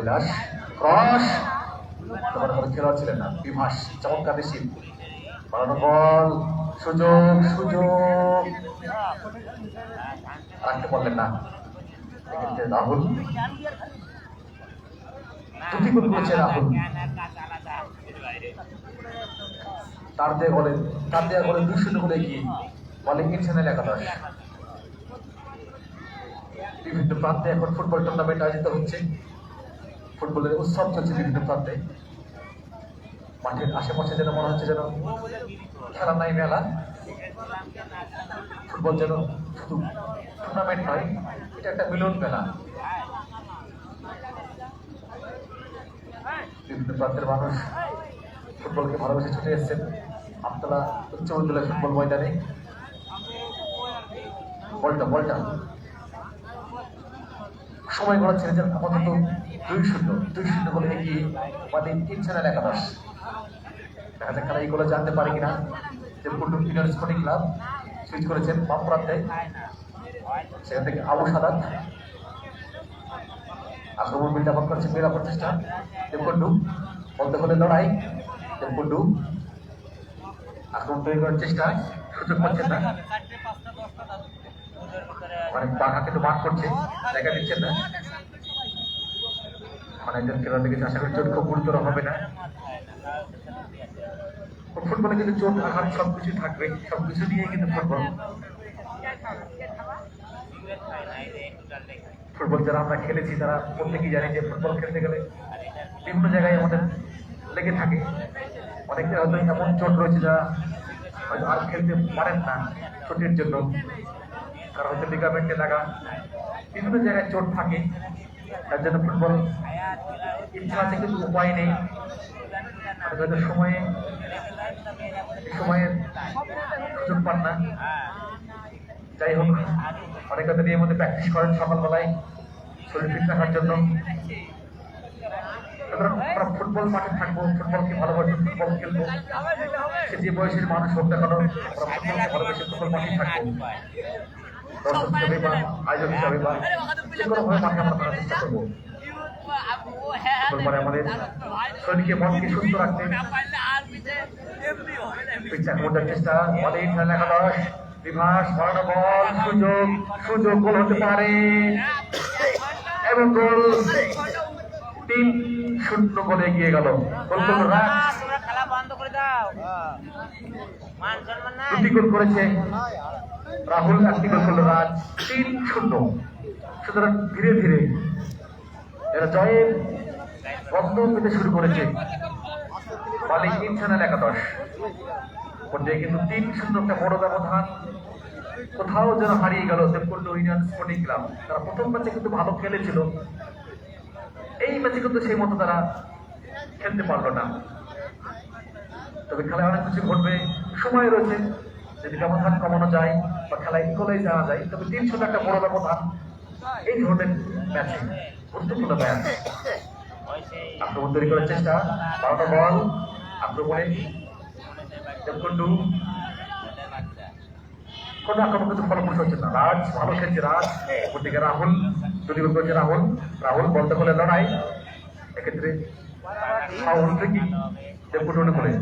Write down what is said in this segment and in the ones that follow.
Kailash cross. তোমার কোনো খেলোয়াড় ছিলেন না বিভাস চমৎকার রিসিভ বাড়ানো বল, সুযোগ সুযোগ। রাখতে পারলেন না। এক্ষেত্রে রাহুল। দুটি গোল করেছে রাহুল? তার দিয়ে বলে তার দেওয়া বলে দুই শূন্য করে এগিয়ে বলে ইনসানের একাদশ। বিভিন্ন প্রান্তে এখন ফুটবল টুর্নামেন্ট আয়োজিত হচ্ছে। ফুটবলের উৎসব চলছে বিভিন্ন প্রান্তে মাঠের আশেপাশে যেন মনে হচ্ছে যেন খেলা নাই মেলা, ফুটবল যেন শুধু টুর্নামেন্ট নয়, এটা একটা মিলন মেলা। বিভিন্ন প্রান্তের মানুষ ফুটবলকে ভালোবেসে ছুটে এসেছেন আমতলা উচ্চ বিদ্যালয় ফুটবল ময়দানে। বলটা বলটা। সময় গড়া ছেড়ে যান আপাতত দুই শূন্য দুই শূন্য বলে এগিয়ে মানে তিন চ্যানেল একাদশ দেখা যাক তারা এইগুলো জানতে পারে কিনা যে কুটুম ইউনিয়ন স্পোর্টিং ক্লাব সুইচ করেছেন বাম প্রান্তে সেখান থেকে আবু সাদাত আক্রমণ বিল্ডাপ করছে মেরা প্রচেষ্টা দেবকুন্ডু বলতে হলে লড়াই দেবকুন্ডু আক্রমণ তৈরি করার চেষ্টা। সুযোগ পাচ্ছেন না অনেক বাঘা কিন্তু মাঠ করছে জায়গা দিচ্ছেন না অনেকজন খেলোয়াড় দেখেছি, আশা করি চোট খুব গুরুতর হবে না। ফুটবলে কিন্তু চোট, আঘাত সবকিছু থাকবে, সবকিছু নিয়ে কিন্তু ফুটবল। ফুটবল যারা আমরা খেলেছি, তারা প্রত্যেকেই জানি যে ফুটবল খেলতে গেলে বিভিন্ন জায়গায় আমাদের লেগে থাকে। অনেকে হয়তো এমন চোট রয়েছে যা হয়তো আর খেলতে পারেন না চোটের জন্য। তারা হয়তো লিগামেন্টে লাগা, বিভিন্ন জায়গায় চোট থাকে। তার জন্য ফুটবল আছে কিন্তু উপায় নেই। সময়ে এই সময়ে সুযোগ পান না। যাই হোক, অনেক হয়তো নিয়ে মধ্যে প্র্যাকটিস করেন সকালবেলায়, শরীর ফিট রাখার জন্য। আমরা ফুটবল মাঠে থাকব, ফুটবলকে ভালোবাসবো ফুটবল খেলব। সে যে বয়সের মানুষ হোক না কেন, আমরা ফুটবলকে ভালোবেসে ফুটবল মাঠে থাকব। দর্শক হিসাবে চেষ্টা করব মানে আমাদের শরীরকে মনকে সুস্থ রাখতে পিচ্ছা মোটার চেষ্টা বলে খেলা একাদশ বিভাস বাড়ানো বল সুযোগ সুযোগ গোল হতে পারে এবং গোল তিন শূন্য গোলে এগিয়ে গেল করে মান গোল করেছে রাহুল রাজ, তিন শূন্য। সুতরাং ধীরে ধীরে এরা জয়ের গন্ধ পেতে শুরু করেছে। মালিক ইনসানাল একাদশ। পর্যায়ে কিন্তু তিন শূন্য একটা বড় ব্যবধান। কোথাও যেন হারিয়ে গেল দেবকুণ্ড ইউনিয়ন স্পোর্টিং ক্লাব। তারা প্রথম ম্যাচে কিন্তু ভালো খেলেছিল। এই ম্যাচে কিন্তু সেই মতো তারা খেলতে পারল না। তবে খেলায় অনেক কিছু ঘটবে। সময় রয়েছে। যদি ব্যবধান কমানো যায় বা খেলায় ইকোলাই যাওয়া যায়, তবে তিন শূন্য একটা বড় ব্যবধান এই ধরনের ম্যাচে গুরুত্বপূর্ণ ম্যাচ আক্রমণ তৈরি করার চেষ্টা, বারোটা বল আক্রমণে দেবকুন্ডু কোন আক্রমণ কিন্তু ফলপ্রসূ হচ্ছে না। রাজ, ভালো খেলছে রাজ। ওদিকে রাহুল গোল করেছে রাহুল। রাহুল বলতে বলে লড়াই। এক্ষেত্রে ফাউল থেকে দেবকুন্ডু বলে,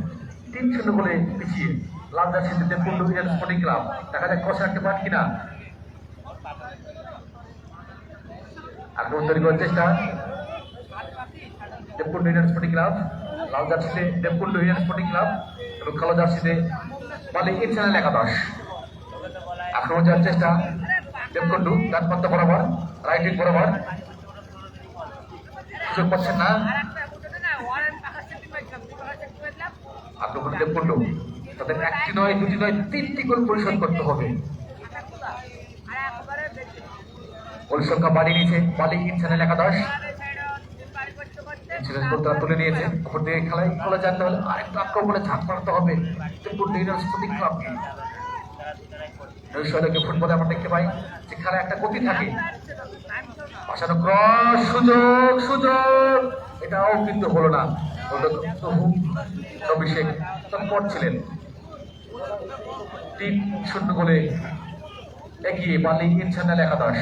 তিন শূন্য বলে পিছিয়ে। লাল জার্সিতে দেবকুন্ডু ইন্ডিয়ান স্পোর্টিং ক্লাব দেখা যাক কষে রাখতে পারেন কিনা। আক্রমণ তৈরি করার চেষ্টা। দেবকুন্ডু ইন্ডিয়ান স্পোর্টিং ক্লাব লাল জার্সিতে দেবকুন্ডু ইন্ডিয়ান স্পোর্টিং ক্লাব এবং কালো জার্সিতে বলে ইনসানাল একাদশ। আক্রমণ যাওয়ার চেষ্টা। দেবকুন্ডু ডান বরাবর রাইট বরাবর। সুযোগ পাচ্ছেন না। আক্রমণ দেবকুন্ডু তাদের একটি নয়, দুটি নয়, তিনটি গোল পরিশোধ করতে হবে। গোল সংখ্যা বাড়িয়ে নিয়েছে মালিক ইনসানের একাদশ করতে তুলে নিয়েছে। খেলায় জানতে হবে। খেলায় একটা থাকে। সুযোগ সুযোগ। এটাও কিন্তু হলো না। অভিষেক তৎপর ছিলেন। তিন শূন্য গোলে এগিয়ে বালি ইনসানাল একাদশ।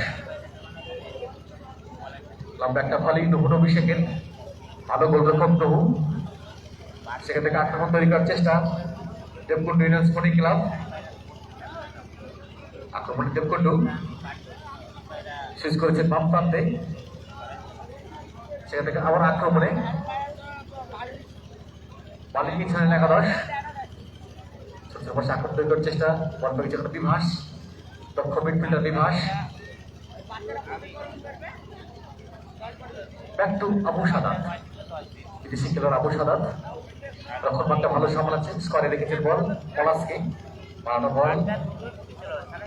লম্বা একটা ফলে নহুন অভিষেকের ভালো গোলরক্ষক নহু সেখান থেকে আক্রমণ তৈরি করার চেষ্টা। Debkund union sporting club. আক্রমণে দেবকুন্ডু শেষ করেছেন বাম প্রান্তে। সেখান থেকে আবার আক্রমণে। বালিক ইনসানাল একাদশ। ছোট ছোট তৈরি করার চেষ্টা পেয়েছে এখন বিভাস, দক্ষ midfielder Bibhas. Back to Abu Sadat বিদেশি খেলোয়াড় আবু সাদাত। রক্ষণ মানটা ভালো সামলাচ্ছে স্কোয়ারে রেখেছেন বল, পলাশকে। বাড়ানো বল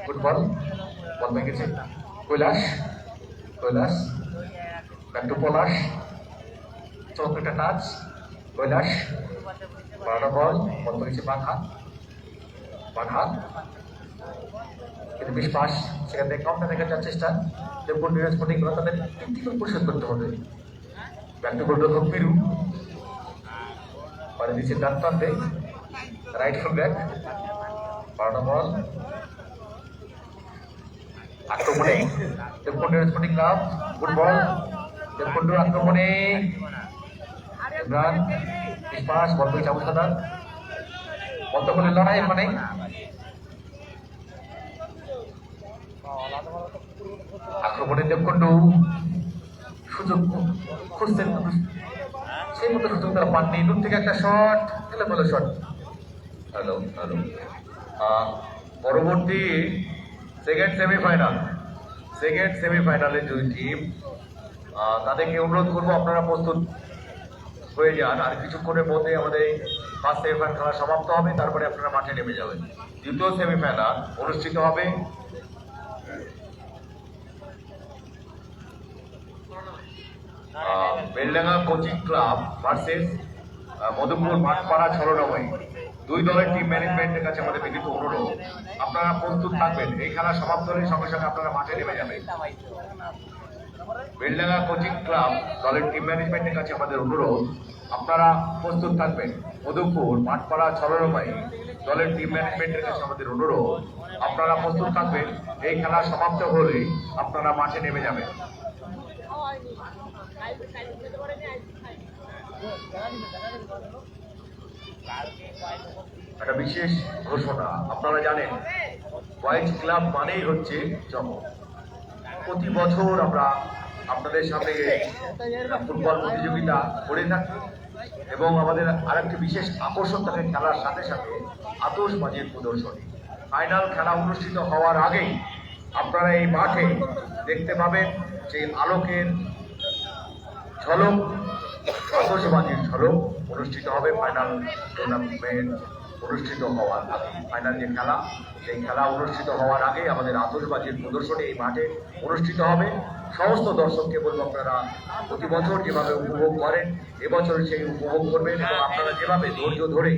ফুটবল বল ভেঙেছে Kailash. Kailash back to Palash. একটা টাচ কৈলাস। বাড়ানো বল বল ভেঙেছে বাঘা বাঘা কিন্তু বেশ পাস সেখান থেকে কমটা দেখার যাওয়ার চেষ্টা দেবগুণ নিরাজ ক্লাব তাদের তিনটিকে পরিশোধ করতে হবে ব্যাকটু গোলরক্ষক পিরু পরে দিচ্ছে ডান প্রান্তে রাইট ফুল ব্যাক বারোটা বল আক্রমণে Debkund sporting club good ball Debkund আক্রমণে ইমরান বিশ্বাস বল পেয়েছে করে লড়াই মানে আক্রমণে দেবকুণ্ড সুযোগ খুঁজতেন সেই মতো সুযোগ তারা পাননি দূর থেকে একটা শট এলো বলো শট হ্যালো হ্যালো পরবর্তী সেকেন্ড সেমিফাইনাল সেকেন্ড সেমিফাইনালের দুই টিম তাদেরকে অনুরোধ করব আপনারা প্রস্তুত হয়ে যান, আর কিছুক্ষণের মধ্যে আমাদের এই ফার্স্ট সেমিফাইনাল খেলা সমাপ্ত হবে, তারপরে আপনারা মাঠে নেমে যাবেন। দ্বিতীয় সেমিফাইনাল অনুষ্ঠিত হবে Beldanga coaching club versus Madhupur Mathpara ছড়নময় দুই দলের টিম ম্যানেজমেন্টের কাছে আমাদের বিনীত অনুরোধ, আপনারা প্রস্তুত থাকবেন। এই খেলা সমাপ্ত হলে সঙ্গে সঙ্গে আপনারা মাঠে নেমে যাবেন। বেলডাঙ্গা কোচিং ক্লাব দলের টিম ম্যানেজমেন্টের কাছে আমাদের অনুরোধ আপনারা প্রস্তুত থাকবেন। মধুপুর মাঠপাড়া ছড়নময় দলের টিম ম্যানেজমেন্টের কাছে আমাদের অনুরোধ, আপনারা প্রস্তুত থাকবেন। এই খেলা সমাপ্ত হলে আপনারা মাঠে নেমে যাবেন। একটা বিশেষ ঘোষণা, আপনারা জানেন হোয়াইট ক্লাব মানেই হচ্ছে চমক প্রতি বছর আমরা আপনাদের সামনে ফুটবল প্রতিযোগিতা করে থাকি। এবং আমাদের আরেকটি বিশেষ আকর্ষণ থাকে খেলার সাথে সাথে আতসবাজির প্রদর্শনী। ফাইনাল খেলা অনুষ্ঠিত হওয়ার আগেই আপনারা এই মাঠে দেখতে পাবেন যে আলোকের ঝলক আতসবাজির ঝলক অনুষ্ঠিত হবে ফাইনাল টুর্নামেন্ট অনুষ্ঠিত হওয়ার আগে ফাইনাল যে খেলা, সেই খেলা অনুষ্ঠিত হওয়ার আগে আমাদের আতসবাজির প্রদর্শনী এই মাঠে অনুষ্ঠিত হবে। সমস্ত দর্শককে বলব আপনারা প্রতি বছর যেভাবে উপভোগ করেন, এবছর সেই উপভোগ করবেন এবং আপনারা যেভাবে ধৈর্য ধরে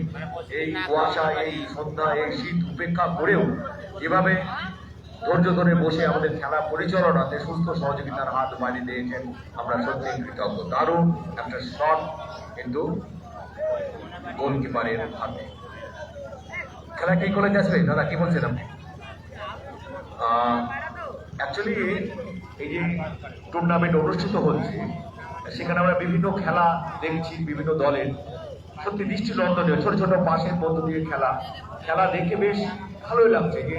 এই কুয়াশা, এই সন্ধ্যা, এই শীত উপেক্ষা করেও যেভাবে ধৈর্য ধরে বসে আমাদের খেলা পরিচালনাতে সুস্থ সহযোগিতার হাত বাড়িয়ে দিয়েছেন, আমরা সত্যি কৃতজ্ঞ। দারুণ একটা শট কিন্তু গোলকিপারের হাতে। খেলা কি করে যাচ্ছে দাদা, কি আপনি? অ্যাকচুয়ালি এই যে টুর্নামেন্ট অনুষ্ঠিত হচ্ছে, সেখানে আমরা বিভিন্ন খেলা দেখছি, বিভিন্ন দলের। সত্যি দৃষ্টি নন্দনীয় ছোট ছোট পাশের মধ্য দিয়ে খেলা। খেলা দেখে বেশ ভালোই লাগছে যে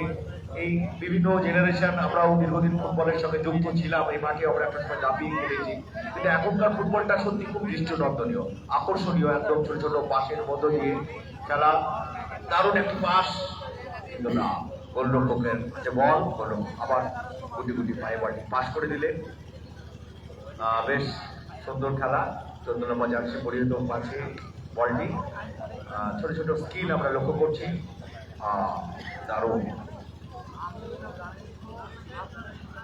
এই বিভিন্ন জেনারেশন আমরাও দীর্ঘদিন ফুটবলের সঙ্গে যুক্ত ছিলাম, এই মাঠে আমরা একটা সময় ঝাঁপিয়ে খেলেছি। কিন্তু এখনকার ফুটবলটা সত্যি খুব দৃষ্টি নন্দনীয় আকর্ষণীয়, একদম ছোট ছোট পাশের মধ্য দিয়ে খেলা। দারুণ একটি পাস কিন্তু না গোলরক্ষকের যে বল গোলরক্ষক আবার গুটি গুটি পায়ে বলটি পাস করে দিলে। বেশ সুন্দর খেলা। চোদ্দ নম্বর জার্সি পরিহিত পাচ্ছে বলটি। ছোট ছোট স্কিল আমরা লক্ষ্য করছি। দারুণ।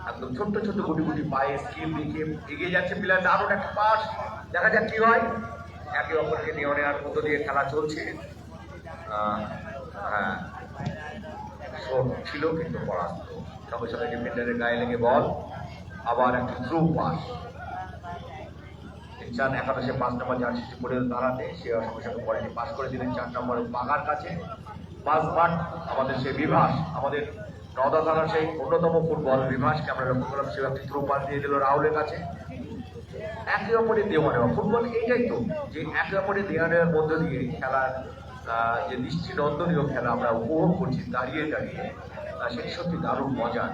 একদম ছোট্ট ছোট্ট গুটি গুটি পায়ে স্কিল দেখিয়ে এগিয়ে যাচ্ছে প্লেয়ার দারুণ একটা পাস দেখা যাক কি হয়। একে অপরকে নিয়ে নেওয়ার মধ্য দিয়ে খেলা চলছে। হ্যাঁ। ছিল কিন্তু পরাস্ত। সঙ্গে সঙ্গে ডিফেন্ডারের গায়ে লেগে বল। আবার একটা থ্রু পাস চান একাদশে পাঁচ নম্বর জার্সিটি পরে দাঁড়াতে সে সঙ্গে সঙ্গে পাস করে দিলেন চার নম্বরের বাগার কাছে। পাঁচ মাঠ আমাদের সেই বিভাস, আমাদের নদা থানার সেই অন্যতম ফুটবল বিভাসকে আমরা লক্ষ্য করলাম। সে একটি থ্রু পাস দিয়ে দিল রাহুলের কাছে। একে অপরের দেওয়া নেওয়া। ফুটবল এইটাই তো যে একে অপরের দেওয়া নেওয়ার মধ্য দিয়ে খেলার যে নিশ্চিত দৃষ্টিনন্দনীয় খেলা আমরা উপভোগ করছি, দাঁড়িয়ে দাঁড়িয়ে সেটি সত্যি দারুণ মজা।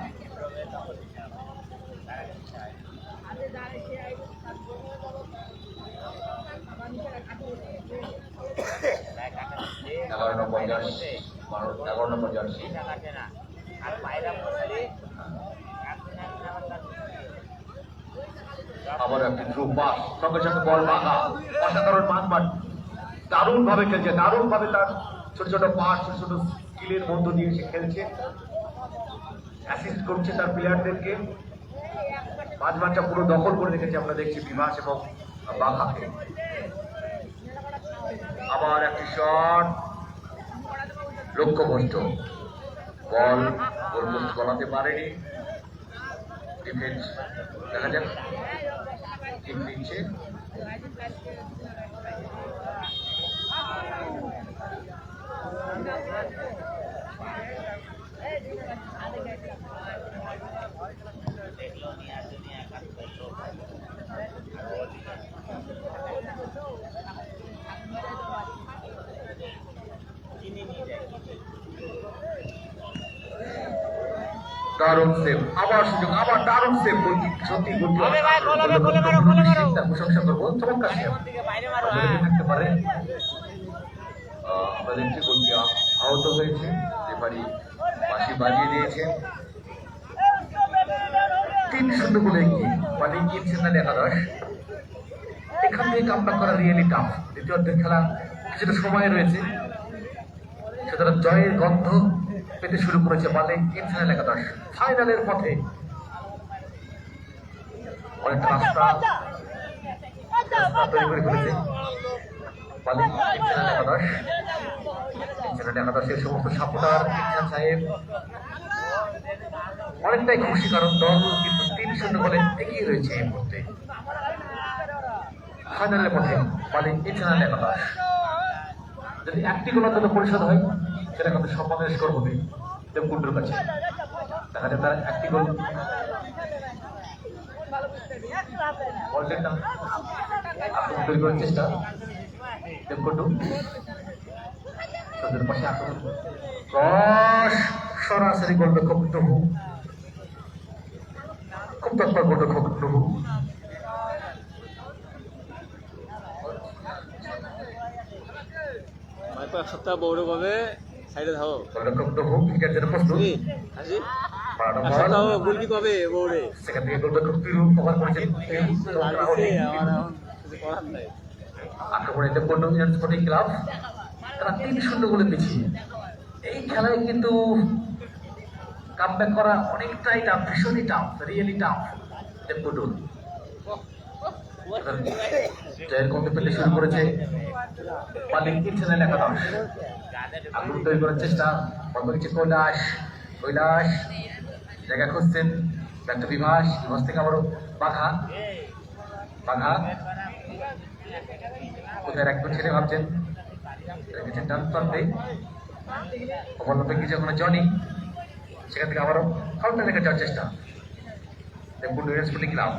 এগারো নম্বর এগারো নম্বর আবার একটি থ্রু পাস সঙ্গে সঙ্গে বল বাঁকা। অসাধারণ মানমান দারুণ ভাবে খেলছে দারুণ ভাবে তার ছোট ছোট পাস ছোট ছোট স্কিলের মধ্য দিয়ে সে খেলছে। অ্যাসিস্ট করছে তার প্লেয়ারদেরকে মাঝ মাঠটা পুরো দখল করে রেখেছে আমরা দেখছি বিভাস এবং বাঘাকে। আবার একটি শট লক্ষ্যভ্রষ্ট বল গোলপোস্ট গলাতে পারেনি। ডিফেন্স দেখা যাক। ঠিক দিচ্ছে দেখল নিয়ে দুনিয়া কাজ করল চিনি নিয়ে যায় দারুণ সেভ আবার সুযোগ আবার দারুণ সেভ গোলকি সত্যি গোলকি প্রশংসা করব। চমৎকার আমাদের থাকতে পারে আমরা দেখছি গোলকি আহত হয়েছে রেফারি বাঁশি বাজিয়ে দিয়েছে। তিন শূন্য গোলে এগিয়ে মানে কিনছেন না একাদশ এখান থেকে কামটা করা রিয়েলি টাফ দ্বিতীয় অর্ধের খেলা কিছুটা সময় রয়েছে। সুতরাং জয়ের গন্ধ। পেতে শুরু করেছে বালে ইনফিনাল একাদশ ফাইনালের পথে। অনেকটা রাস্তা। তৈরি করে ফেলেছে। বালে ইনফিনাল একাদশ ইনফিনাল একাদশের সমস্ত সাপোর্টার সাহেব। অনেকটাই খুশি কারণ দল কিন্তু তিন শূন্য বলে এগিয়ে রয়েছে এই মুহূর্তে। ফাইনালের পথে বালে ইনফিনাল একাদশ যদি একটি অন্তত পরিশোধ হয় সেটা কিন্তু সম্মানের স্কোর হবে দেবকুণ্ডুর কাছে। দেখা যায় তার একটি গোল। তৈরি করার চেষ্টা। দেবকুণ্ডু। তাদের পাশে আক্রমণ। ক্রস! সরাসরি গোলরক্ষক প্রভু খুব তৎপর গোলরক্ষক প্রভু হয়তো এক সাইডে থাকো গোলরক্ষক প্রভু ক্রিকেট যেন প্রস্তুত কি হাসি। বারোটা এক বল। সপ্তাহ কবে বৌড়ে সেখান থেকে গোলরক্ষক তিরু কভার করেছেন লাগছে আমার এখন কিছু করার নাই। আক্রমণে দেবকুণ্ডু ইন্ডিয়ান স্পোর্টিং ক্লাব। তারা তিন শূন্য গোলে পিছিয়ে। এই খেলায় কিন্তু কামব্যাক করা অনেকটাই টাফ ভীষণই টাফ রিয়েলি টাফ দেবকুণ্ডুর জয়ের গন্ধ পেতে শুরু করেছে মালিক চ্যানেল একাদশ। আক্রমণ তৈরি করার চেষ্টা বন্ধ হচ্ছে কৈলাস কৈলাস জায়গা খুঁজছেন ব্যক্ত বিভাস বিভাস থেকে আবারও বাঘা। বাঘা। কোথায় রাখবেন সেটা ভাবছেন? রেখেছেন ডান প্রান্তে। মাপে কিছু ওখানে জনি সেখান থেকে আবারও কাউন্টার রেখে যাওয়ার চেষ্টা। দেখুন স্পোর্টিং ক্লাব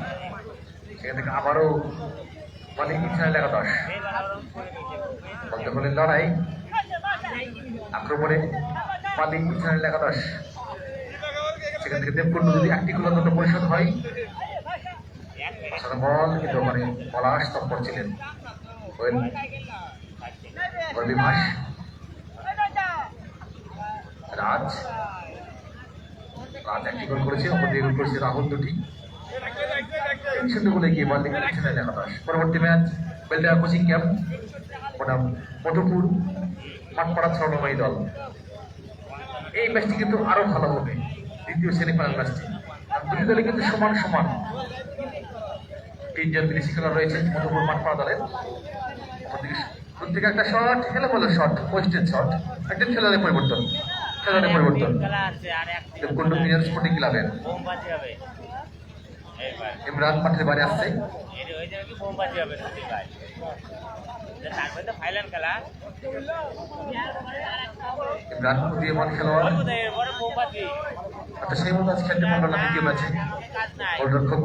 সেখান থেকে আবারও মালিক ইচ্ছা একাদশ বলতে বলেন লড়াই। আক্রমণে মালিক ইচ্ছা একাদশ সেখান থেকে দেবকুণ্ড যদি একটি গোল অন্তত পরিশোধ হয় বল কিন্তু ওখানে পলাশ তৎপর ছিলেন। বল বিভাস রাজ রাজ একটি গোল করেছে অপর দিয়ে গোল করেছে রাহুল দুটি। শূন্য গোলে গিয়ে বল লিখে দিচ্ছেন একাদশ পরবর্তী ম্যাচ বেলডা কোচিং ক্যাম্প বনাম মধুপুর মাঠপাড়া স্বর্ণময়ী দল। এই ম্যাচটি কিন্তু আরও ভালো হবে দ্বিতীয় সেমিফাইনাল ম্যাচটি। দুটি দলে কিন্তু সমান সমান। তিনজন বিদেশি খেলোয়াড় রয়েছে মধুপুর মাঠপাড়া দলের। থেকে একটা শট হেলে বলে শট পোস্টের শট একজন খেলোয়াড়ের পরিবর্তন খেলোয়াড়ের পরিবর্তন। খেলা আর এক দেবকুণ্ড মিজান স্পোর্টিং ক্লাবের ইমরান মাঠের বাড়ি আসছে। হয়ে ইমরান উদীয়মান খেলোয়াড়। একটা সেই মতো আজ খেলতে পারল না দ্বিতীয় ম্যাচে? গোলরক্ষক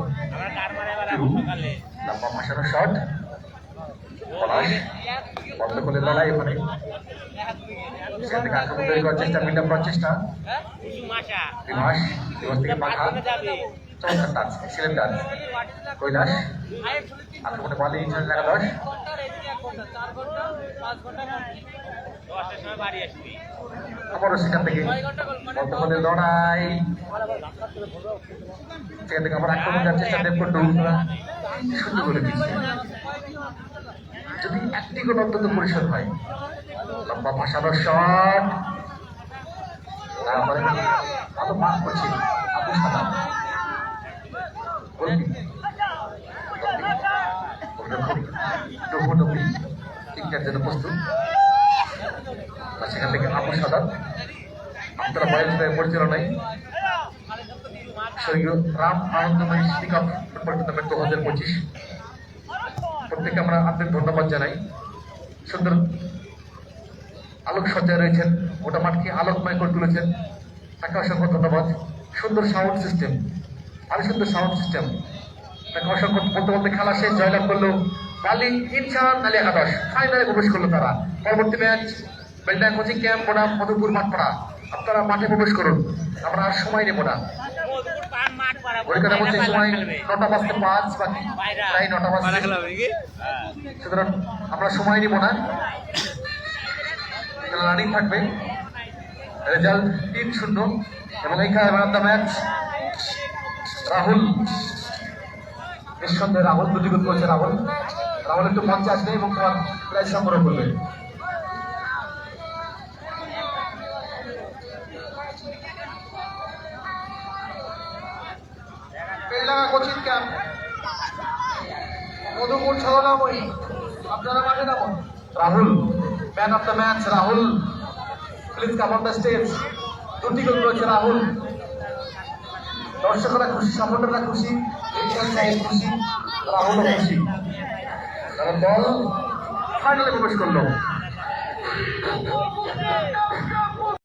লম্বা ভাসানো শট পলাশ বন্ধ করে লড়াই এখানে। সেখান থেকে আক্রমণ তৈরি করার চেষ্টা মিট আপ করার চেষ্টা। বিভাস থেকে চমৎকার আবারও সেখান থেকে লড়াই সেখান থেকে আবার সুন্দর করে যদি একটি গোল অন্তত পরিশোধ হয়, লম্বা ভাসানো শট। তারপরে ভালো মার্ক করছে, আবু সাদা। তিনটার জন্য প্রস্তুত সেখান থেকে আবু সাদাত আপনারা বয়স পরিচালনায় স্বর্গীয় রাম আনন্দময় আপ ফুটবল টুর্নামেন্ট দু হাজার পঁচিশ। প্রত্যেকে আমরা আপনাদের ধন্যবাদ জানাই। সুন্দর আলোক সজ্জায় রয়েছেন, গোটা মাঠকে আলোকময় করে তুলেছেন। তাকে অসংখ্য ধন্যবাদ। সুন্দর সাউন্ড সিস্টেম আরও সুন্দর সাউন্ড সিস্টেম। তাকে অসংখ্য বলতে বলতে খেলা শেষ, জয়লাভ করল বালি ইনসান আলী একাদশ ফাইনালে প্রবেশ করল তারা। পরবর্তী ম্যাচ বেলডা কোচিং ক্যাম্প, বনাম, মধুপুর, মাঠপাড়া। আপনারা মাঠে প্রবেশ করুন। আমরা আর সময় নেব না। সময় নটা বাজতে পাঁচ, বাকি প্রায় নটা বাজতে। সুতরাং আমরা সময় নিব না। রানিং থাকবে। রেজাল্ট তিন শূন্য। এবং এই খেলায় দ্য ম্যাচ রাহুল, নিঃসন্দেহে রাহুল গোল করেছে রাহুল। রাহুল একটু মঞ্চে আসবে এবং তোমার প্রাইজ সংগ্রহ করবে কোচিং ক্যাম্প। মধুপুর ছলনাময়ী। আপনারা মাঠে নামুন। Rahul man of the match Rahul. Please come on the stage দুটি গোল করেছে রাহুল। দর্শকরা খুশি সাপোর্টাররা খুশি খুশি রাহুলও খুশি। কারণ দল ফাইনালে প্রবেশ করল।